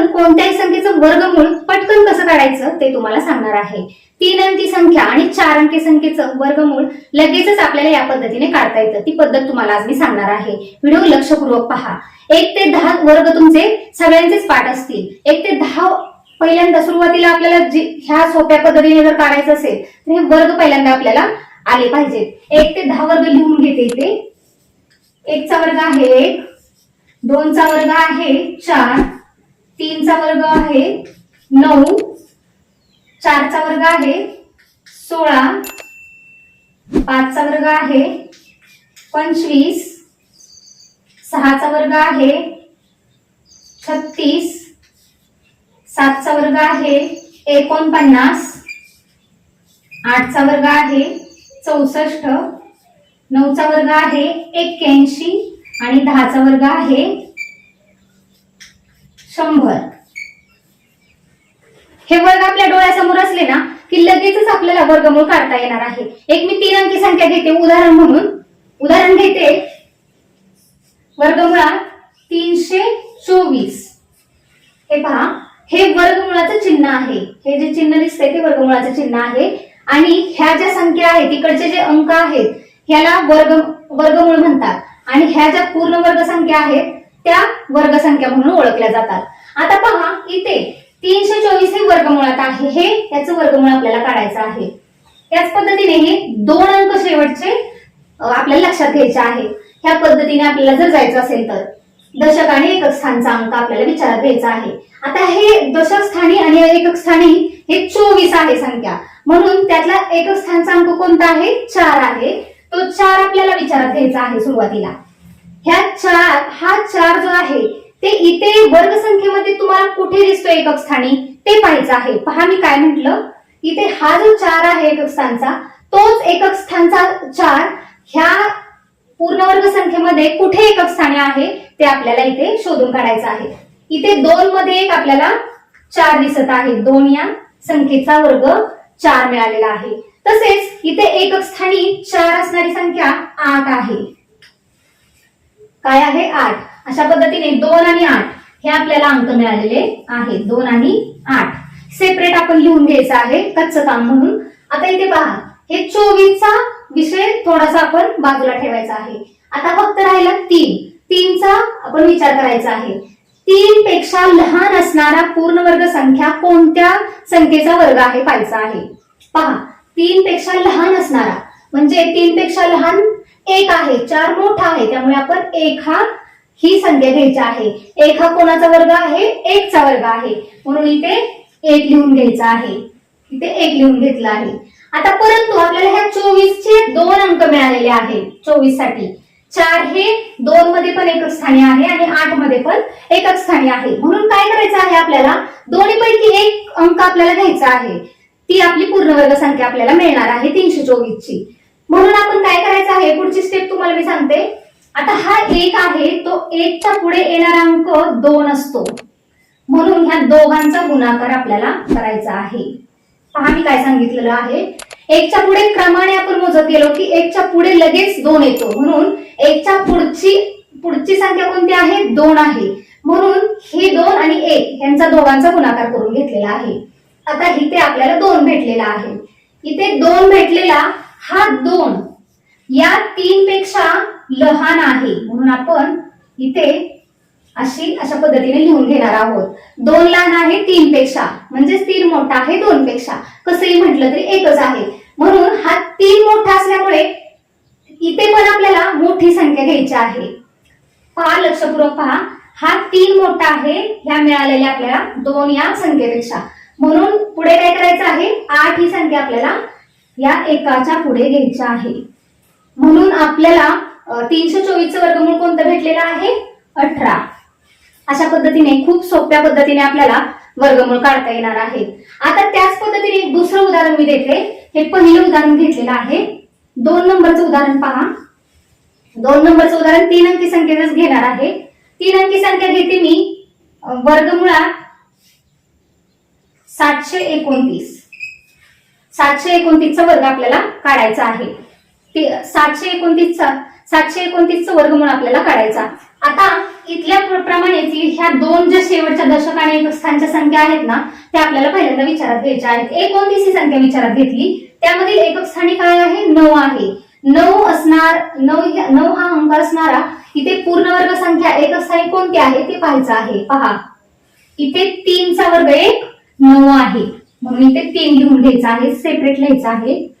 आपण कोणत्याही संख्येचं वर्गमूळ पटकन कसं काढायचं ते तुम्हाला सांगणार आहे. तीन अंकी संख्या आणि चार अंकी संख्येचं वर्गमूळ लगेचच आपल्याला या पद्धतीने काढता येतं. ती पद्धत तुम्हाला आज मी सांगणार आहे. व्हिडिओ लक्षपूर्वक पहा. एक ते दहा वर्ग तुमचे सगळ्यांचेच पाठ असतील. एक ते दहा पहिल्यांदा सुरुवातीला आपल्याला जी ह्या सोप्या पद्धतीने जर काढायचं असेल तर हे वर्ग पहिल्यांदा आपल्याला आले पाहिजेत. एक ते दहा वर्ग लिहून घेते इथे. एकचा वर्ग आहे एक दोनचा वर्ग आहे चार तीनचा वर्ग आहे नऊ चारचा वर्ग आहे सोळा पाचचा वर्ग आहे पंचवीस सहाचा वर्ग आहे छत्तीस सातचा वर्ग आहे एकोणपन्नास आठचा वर्ग आहे चौसष्ट नऊचा वर्ग आहे एक्क्याऐंशी आणि दहाचा वर्ग आहे शंभर. हे वर्ग आपल्या डोळ्यासमोर असले ना की लगेचच आपल्याला वर्गमूळ काढता येणार आहे. एक मी तीन अंकी संख्या घेते उदाहरण म्हणून. उदाहरण घेते. वर्गमुळात तीनशे चोवीस. हे पहा हे वर्गमुळाचं चिन्ह आहे. हे जे चिन्ह दिसतंय ते वर्गमुळाचं चिन्ह आहे. आणि ह्या ज्या संख्या आहेत तिकडचे जे अंक आहेत ह्याला वर्ग वर्गमूळ म्हणतात. आणि ह्या ज्या पूर्ण वर्ग संख्या आहेत त्या वर्गसंख्या म्हणून ओळखल्या जातात. आता पहा इथे तीनशे चोवीस हे वर्गमुळात आहे. हे याचं वर्गमूळ आपल्याला काढायचं आहे. त्याच पद्धतीने हे दोन अंक शेवटचे आपल्याला लक्षात घ्यायचे आहे. ह्या पद्धतीने आपल्याला जर जायचं असेल तर दशक आणि एकक स्थानचा अंक आपल्याला विचारात घ्यायचा आहे. आता हे दशक स्थानी आणि एकक स्थानी हे चोवीस आहे संख्या. म्हणून त्यातला एकक स्थानचा अंक कोणता आहे? चार आहे. तो चार आपल्याला विचारात घ्यायचा आहे सुरुवातीला. ह्या चार हा चार जो आहे ते इथे वर्ग संख्येमध्ये तुम्हाला कुठे दिसतो एकक स्थानी? ते पाहायचं आहे. पहा मी काय म्हटलं? इथे हा जो चार आहे एकक स्थानचा तोच एकक स्थानचा चार ह्या पूर्ण वर्ग संख्येमध्ये कुठे एकक स्थानी आहे? ते आपल्याला इथे शोधून काढायचं आहे. इथे दोन मध्ये एक आपल्याला चार दिसत आहे. दोन या संख्येचा वर्ग चार मिळालेला आहे. तसेच इथे एकक स्थानी चार असणारी संख्या आठ आहे. काय आहे? आठ. अशा पद्धतीने दोन आणि आठ हे आपल्याला अंक मिळालेले आहेत. दोन आणि आठ. सेपरेट आपण लिहून घ्यायचं आहे कच्चं काम म्हणून. आता इथे पहा हे चोवीसचा विषय थोडासा आपण बाजूला ठेवायचा आहे. आता फक्त राहिला तीन. तीनचा आपण विचार करायचा आहे. तीन पेक्षा लहान असणारा पूर्ण वर्ग संख्या कोणत्या संख्येचा वर्ग आहे पाहायचा आहे. पहा तीन पेक्षा लहान असणारा म्हणजे तीन पेक्षा लहान एक आहे चार मोठा आहे त्यामुळे आपण एक हा ही संख्या घ्यायची आहे. एक हा कोणाचा वर्ग आहे? एकचा वर्ग आहे. म्हणून इथे एक लिहून घ्यायचा आहे. इथे एक लिहून घेतला आहे. आता परंतु आपल्याला ह्या चोवीसचे दोन अंक मिळालेले आहेत. चोवीससाठी चार हे दोन मध्ये पण एकच स्थानी आहे आणि आठमध्ये पण एकच स्थानी आहे. म्हणून काय करायचं आहे आपल्याला? दोन्हीपैकी एक अंक आपल्याला घ्यायचा आहे. ती आपली पूर्ण वर्ग संख्या आपल्याला मिळणार आहे तीनशे चोवीस ची म्हणून आपण काय करायचं आहे? पुढची स्टेप तुम्हाला मी सांगते. आता हा एक आहे तो एकच्या पुढे येणारा अंक दोन असतो. म्हणून ह्या दोघांचा गुणाकार आपल्याला करायचा आहे. पहा मी काय सांगितलेलं आहे. एकच्या पुढे क्रमाने आपण मोजत गेलो की एकच्या पुढे लगेच दोन येतो. म्हणून एकच्या पुढची पुढची संख्या कोणती आहे? दोन आहे. म्हणून हे दोन आणि एक यांचा दोघांचा गुणाकार करून घेतलेला आहे. आता इथे आपल्याला दोन भेटलेला आहे. इथे दोन भेटलेला हा दोन. या तीन पेक्षा लहान आहे. म्हणून आपण इथे अशी अशा पद्धतीने लिहून घेणार आहोत. दोन लहान आहे तीन पेक्षा. म्हणजेच तीन मोठा आहे दोन पेक्षा. कसंही म्हटलं तरी एकच आहे. म्हणून हा तीन मोठा असल्यामुळे इथे पण आपल्याला मोठी संख्या घ्यायची आहे. पहा लक्षपूर्वक पहा. हा तीन मोठा आहे ह्या मिळालेल्या आपल्याला दोन या संख्येपेक्षा. म्हणून पुढे काय करायचं आहे? आठ ही संख्या आपल्याला या एकाच्या पुढे घ्यायची आहे. म्हणून आपल्याला तीनशे चोवीसचं वर्गमूळ कोणतं भेटलेलं आहे? अठरा. अशा पद्धतीने खूप सोप्या पद्धतीने आपल्याला वर्गमूळ काढता येणार आहे. आता त्याच पद्धतीने एक दुसरं उदाहरण मी देते. हे पहिलं उदाहरण घेतलेलं आहे. दोन नंबरचं उदाहरण पहा. दोन नंबरचं उदाहरण तीन अंकी संख्येतच घेणार आहे. तीन अंकी संख्या घेते मी. वर्गमुळा वर्गमुळात सातशे एकोणतीस. सातशे एकोणतीसचा वर्ग आपल्याला काढायचा आहे. ते सातशे एकोणतीसचा सातशे एकोणतीसचा वर्गमूळ आपल्याला काढायचा. आता इथल्या प्रमाणे प्रमाणेच ह्या दोन ज्या शेवटच्या दशक आणि एकक स्थानच्या संख्या आहेत ना त्या आपल्याला पहिल्यांदा विचारात घ्यायच्या आहेत. एकोणतीस ही संख्या विचारात घेतली. त्यामधील एकक स्थानी काय आहे? नऊ आहे. नऊ असणार नऊ नऊ हा अंक असणारा इथे पूर्ण वर्ग संख्या एकस्थानी कोणती आहे? ते पाहायचं आहे. पहा. इथे तीनचा वर्ग एक नऊ आहे. म्हणून इथे तीन लिहून घ्यायचं आहे. सेपरेट लिहायचं आहे.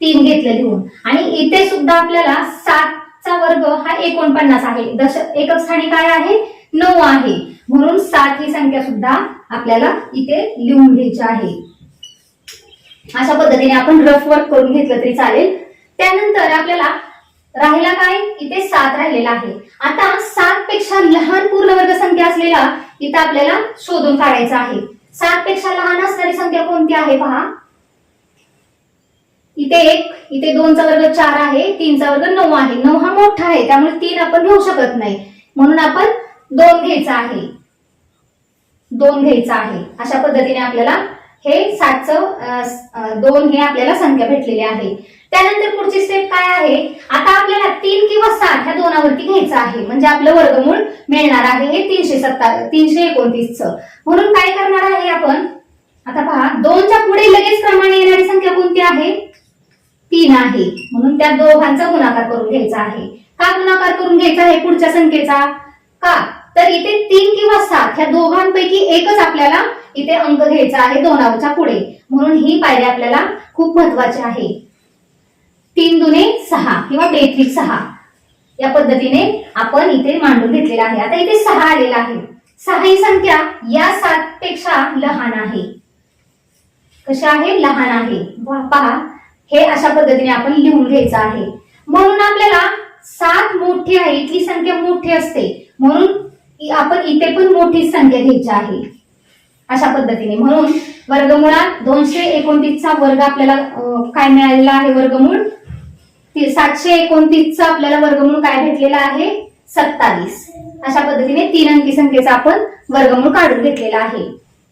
तीन घेतलं लिहून. आणि इथे सुद्धा आपल्याला सातचा वर्ग हा एकोणपन्नास आहे. दश एकक स्थानी काय आहे? नऊ आहे. म्हणून सात ही संख्या सुद्धा आपल्याला इथे लिहून घ्यायची आहे. अशा पद्धतीने आपण रफ वर्क करून घेतलं तरी चालेल. त्यानंतर आपल्याला राहिला काय? इथे सात राहिलेला आहे. आता सात पेक्षा लहान पूर्ण वर्ग संख्या असलेला इथं आपल्याला शोधून काढायचा आहे. सात पेक्षा लहान असणारी संख्या कोणती आहे पहा? इथे एक इथे दोनचा वर्ग चार आहे तीनचा वर्ग नऊ आहे. नऊ हा मोठा आहे त्यामुळे तीन आपण घेऊ शकत नाही. म्हणून आपण दोन घ्यायचा आहे. दोन घ्यायचा आहे. अशा पद्धतीने आपल्याला हे सातचं दोन हे आपल्याला संख्या भेटलेली आहे. त्यानंतर पुढची स्टेप काय आहे? आता आपल्याला तीन किंवा सात ह्या दोनावरती घ्यायचं आहे. म्हणजे आपलं वर्गमूळ मिळणार आहे हे तीनशे सत्ता तीनशे एकोणतीसच. म्हणून काय करणार आहे आपण? आता पहा दोनच्या पुढे लगेच क्रमाने येणारी संख्या कोणती आहे? तीन आहे म्हणून त्या दोघांचा गुणाकार करून घ्यायचा आहे. का गुणाकार करून घ्यायचा आहे? पुढच्या संख्येचा. का? तर इथे तीन किंवा सात ह्या दोघांपैकी एकच आपल्याला इथे अंक घ्यायचा आहे दोनावरच्या पुढे. म्हणून ही पायरी आपल्याला खूप महत्वाची आहे. तीन दुने सहा किंवा बेत्रिक सहा. या पद्धतीने आपण इथे मांडून घेतलेला आहे. आता इथे सहा आलेला आहे. सहा ही संख्या या सात पेक्षा लहान आहे. कशा आहे? लहान आहे. पहा. हे अशा पद्धतीने आपण लिहून घ्यायचं आहे. म्हणून आपल्याला सात मोठी आहे इथली संख्या मोठी असते. म्हणून आपण इथे पण मोठी संख्या घ्यायची आहे. अशा पद्धतीने. म्हणून वर्गमुळात दोनशे एकोणतीसचा वर्ग आपल्याला काय मिळालेला आहे वर्गमूळ? सातशे एकोणतीसचा आपल्याला वर्गमूळ काय भेटलेला आहे? सत्तावीस. अशा पद्धतीने तीन अंकी संख्येचा आपण वर्गमूळ काढून घेतलेला आहे.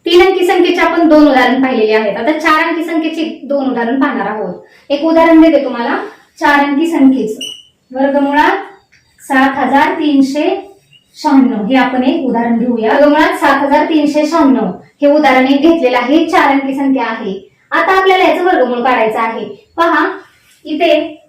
तीन अंकी संख्येचे आपण दोन उदाहरण पाहिलेले आहेत. आता चार अंकी संख्येचे दोन उदाहरण पाहणार आहोत. एक उदाहरण देते तुम्हाला. चार अंकी संख्येचं. वर्गमुळात सात हजार तीनशे शहाण्णव. हे आपण एक उदाहरण घेऊया. वर्गमुळात सात हजार तीनशे शहाण्णव. हे उदाहरण एक घेतलेलं आहे. चार अंकी संख्या आहे. आता आपल्याला याचं वर्गमूळ काढायचं आहे. पहा इथे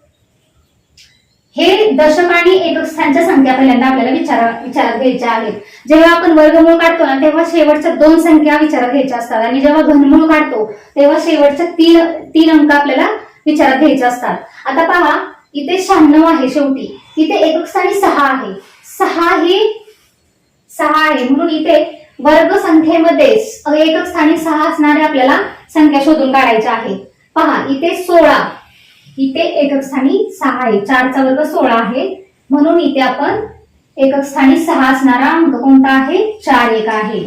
हे दशक आणि एकक स्थानच्या संख्या पहिल्यांदा आपल्याला विचारा विचारात घ्यायच्या आहेत. जेव्हा आपण वर्गमूळ काढतो ना तेव्हा शेवटच्या दोन संख्या विचारात घ्यायच्या असतात. आणि जेव्हा घनमूळ काढतो तेव्हा शेवटच्या तीन तीन अंक आपल्याला विचारात घ्यायचे असतात. आता पहा इथे शहाण्णव आहे शेवटी. इथे एकक स्थानी सहा आहे. सहा ही सहा आहे. म्हणून इथे वर्ग संख्येमध्ये एकक स्थानी सहा असणारे आपल्याला संख्या शोधून काढायच्या आहेत. पहा इथे सोळा. इथे एकक स्थानी सहा आहे. चारचा वर्ग सोळा आहे. म्हणून इथे आपण एकक स्थानी सहा असणारा अंक कोणता आहे? चार एक आहे.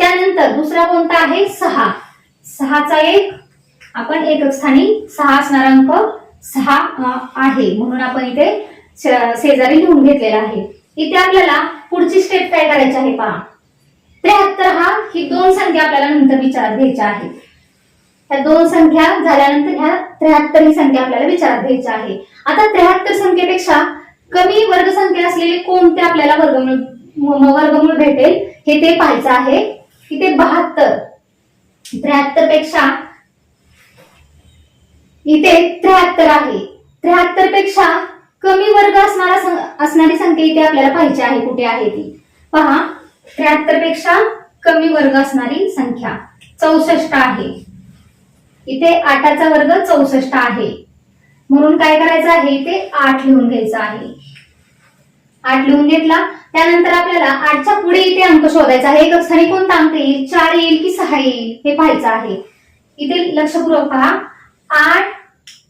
त्यानंतर दुसरा कोणता आहे? सहा. सहाचा एक आपण एकक स्थानी सहा असणारा अंक सहा आहे. म्हणून आपण इथे शेजारी लिहून घेतलेला आहे. इथे आपल्याला पुढची स्टेप काय करायची आहे पहा. त्र्याहत्तर हा ही दोन संख्या आपल्याला नंतर विचारात घ्यायच्या आहेत. ह्या दोन संख्या झाल्यानंतर ह्या त्र्याहत्तर ही संख्या आपल्याला विचारात घ्यायची आहे. आता त्र्याहत्तर संख्येपेक्षा कमी वर्ग संख्या असलेले कोणते आपल्याला वर्गमूळ वर्गमूळ भेटेल? हे ते पाहायचं आहे. इथे बहात्तर. त्र्याहत्तरपेक्षा इथे त्र्याहत्तर आहे. त्र्याहत्तरपेक्षा कमी वर्ग असणारा असणारी संख्या इथे आपल्याला पाहिजे आहे. कुठे आहे ती? पहा. त्र्याहत्तरपेक्षा कमी वर्ग असणारी संख्या चौसष्ट आहे. इथे आठाचा वर्ग चौसष्ट आहे. म्हणून काय करायचं आहे? इथे आठ लिहून घ्यायचं आहे. आठ लिहून घेतला. त्यानंतर आपल्याला आठच्या पुढे इथे अंक शोधायचा आहे. एक स्थानी कोणता अंक येईल? चार येईल की सहा येईल? हे पाहायचं आहे. इथे लक्षपूर्वक पहा. आठ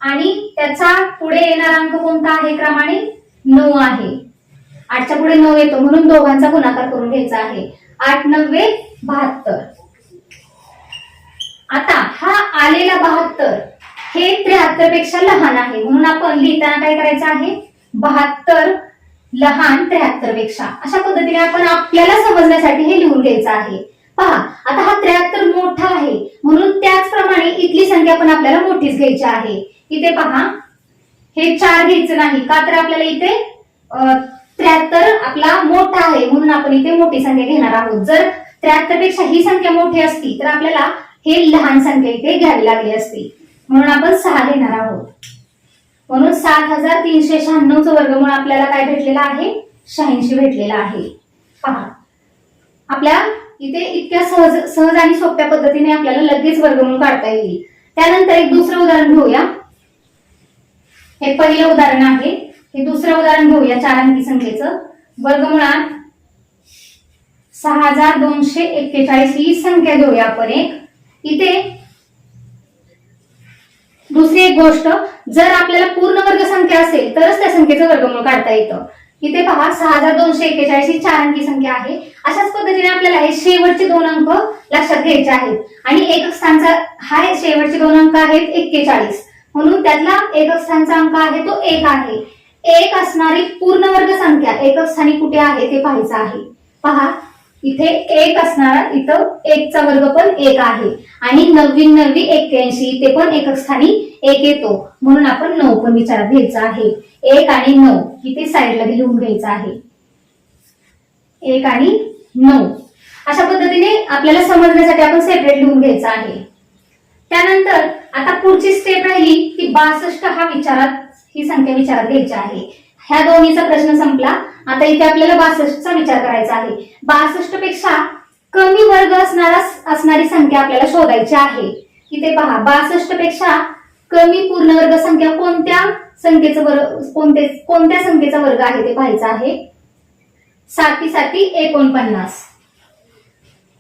आणि त्याचा पुढे येणारा अंक कोणता आहे? क्रमाने नऊ आहे. आठच्या पुढे नऊ येतो. म्हणून दोघांचा गुणाकार करून घ्यायचा आहे. आठ नव्वे बहात्तर. आता हा आलेला बहात्तर हे त्र्याहत्तरपेक्षा लहान आहे. म्हणून आपण लिहिताना काय करायचं आहे? बहात्तर लहान त्र्याहत्तरपेक्षा अशा पद्धतीने आपण आपल्याला समजण्यासाठी हे लिहून घ्यायचं आहे. पहा आता हा त्र्याहत्तर मोठा आहे. म्हणून त्याचप्रमाणे इथली संख्या पण आपल्याला मोठीच घ्यायची आहे. इथे पहा हे चार घ्यायचं नाही. का तर आपल्याला इथे त्र्याहत्तर आपला मोठा आहे. म्हणून आपण इथे मोठी संख्या घेणार आहोत. जर त्र्याहत्तरपेक्षा ही संख्या मोठी असती तर आपल्याला हे लहान संख्या इथे घ्यावी लागली असती. म्हणून आपण सहा घेणार आहोत. म्हणून सात हजार तीनशे शहाण्णवचं वर्गमूळ आपल्याला काय भेटलेलं आहे? शहाऐंशी भेटलेलं आहे. पहा. आपल्या इथे इतक्या सहज सहज आणि सोप्या पद्धतीने आपल्याला लगेच वर्गमूळ काढता येईल. त्यानंतर एक दुसरं उदाहरण घेऊया. हे पहिलं उदाहरण आहे. हे दुसरं उदाहरण घेऊया चार अंकी संख्येचं. वर्गमुळात सहा हजार दोनशे एक्केचाळीस ही संख्या घेऊया आपण एक. इथे. दुसरी एक गोष्ट जर आपल्याला पूर्ण वर्ग संख्या असेल तरच त्या संख्येचं वर्गमूळ काढता येतं. इथे पहा सहा हजार दोनशे एक्केचाळीस ही चार अंकी संख्या आहे. अशाच पद्धतीने आपल्याला हे शेवटचे दोन अंक लक्षात घ्यायचे आहेत. आणि एकक स्थानचा हा शेवटचे दोन अंक आहेत एक्केचाळीस. म्हणून त्यातला एकक स्थानचा अंक आहे तो एक आहे. एक असणारी पूर्ण वर्ग संख्या एकक स्थानी कुठे आहे ते पाहायचं आहे. पहा इथे एक असणारा इथं एकचा वर्ग पण एक आहे. आणि नवीन नववी एक्क्याऐंशी ते पण एकक स्थानी एक येतो. म्हणून आपण नऊ पण विचारात घ्यायचा आहे. एक आणि नऊ इथे साईडला लिहून घ्यायचं आहे? एक आणि नऊ. अशा पद्धतीने आपल्याला समजण्यासाठी आपण सेपरेट लिहून घ्यायचं आहे. त्यानंतर आता पुढची स्टेप राहिली की बासष्ट हा विचारात ही संख्या विचारात घ्यायची आहे. ह्या दोन्हीचा प्रश्न संपला. आता इथे आपल्याला बासष्टचा विचार करायचा आहे. बासष्टपेक्षा कमी वर्ग असणारा असणारी संख्या आपल्याला शोधायची आहे. इथे पहा बासष्टपेक्षा कमी पूर्ण वर्ग संख्या कोणत्या संख्येचा वर्ग कोणते कोणत्या संख्येचा वर्ग आहे ते पाहायचं आहे? साती साती एकोणपन्नास.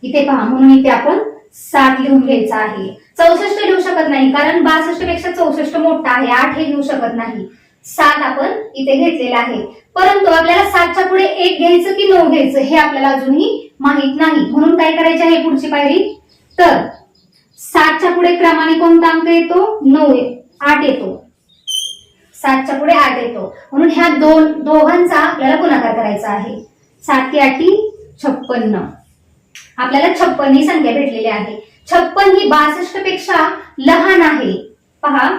इथे पहा म्हणून इथे आपण सात लिहून घ्यायचं आहे. चौसष्ट लिहू शकत नाही कारण बासष्टपेक्षा चौसष्ट मोठा आहे. आठ हे लिहू शकत नाही. सात आपण इथे घेतलेला आहे. परंतु आपल्याला सातच्या पुढे एक घ्यायचं की नऊ घ्यायचं हे आपल्याला अजूनही माहीत नाही. म्हणून काय करायचे आहे पुढची पायरी? तर सातच्या पुढे क्रमाने कोणता अंक येतो? नऊ आठ येतो. सातच्या पुढे आठ येतो. म्हणून ह्या दोन दोघांचा आपल्याला गुणाकार करायचा आहे. सात ते आठी छप्पन्न. आपल्याला छप्पन ही संख्या भेटलेली आहे. छप्पन ही बासष्टपेक्षा लहान आहे. पहा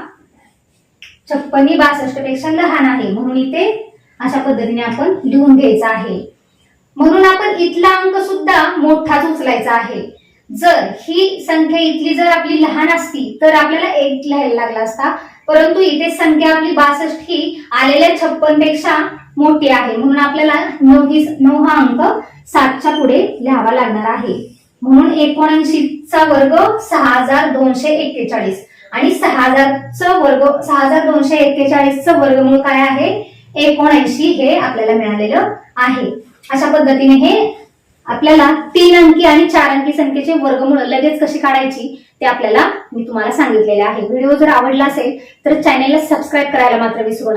छप्पन ही बासष्टपेक्षा लहान आहे. म्हणून इथे अशा पद्धतीने आपण लिहून घ्यायचं आहे. म्हणून आपण इथला अंक सुद्धा मोठाच उचलायचा आहे. जर ही संख्या इथली जर आपली लहान असती तर आपल्याला एक लिहायला लागला असता. परंतु इथे संख्या आपली बासष्ट ही आलेल्या छप्पनपेक्षा मोठी आहे. म्हणून आपल्याला नऊ ही नऊ हा अंक सातच्या पुढे लिहावा लागणार आहे. म्हणून एकोणऐंशीचा वर्ग सहा हजार दोनशे एक्केचाळीस. आणि सहा हजारचं वर्ग सहा हजार दोनशे एक्केचाळीसचं वर्गमूळ काय आहे? एकोणऐंशी हे आपल्याला मिळालेलं आहे. अशा पद्धतीने हे आपल्याला तीन अंकी आणि चार अंकी संख्येचे वर्गमूळ लगेच कशी काढायची ते आपल्याला मी तुम्हाला सांगितलेले आहे. व्हिडिओ जर आवडला असेल तर चॅनेलला सबस्क्राईब करायला मात्र विसरू नका.